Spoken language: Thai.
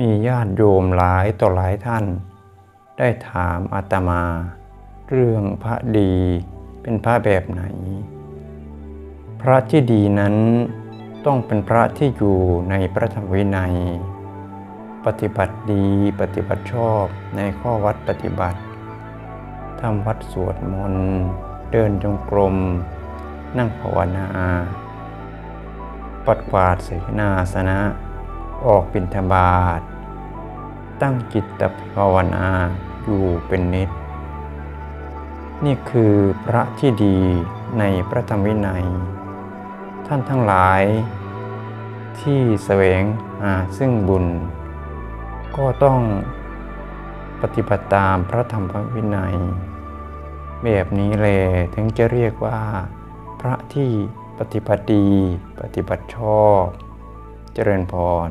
มีญาติโยมหลายต่อหลายท่าน ได้ถามอาตมา เรื่องพระดีเป็นพระแบบไหน พระที่ดีนั้นต้องเป็นพระที่อยู่ในพระธรรมวินัย ปฏิบัติดีปฏิบัติชอบในข้อวัดปฏิบัติทำวัดสวดมนต์ เดินจงกรม นั่งภาวนา ปัดกวาดเสนาสนะ ออกบิณฑบาต ตั้งจิตภาวนาอยู่เป็นนิด นี่คือพระที่ดีในพระธรรมวินัย ท่านทั้งหลายที่แสวงหาซึ่งบุญ ก็ต้องปฏิบัติตามพระธรรมวินัย แบบนี้แลยถึงจะเรียกว่า พระที่ปฏิบัติดี ปฏิบัติชอบ เจริญพร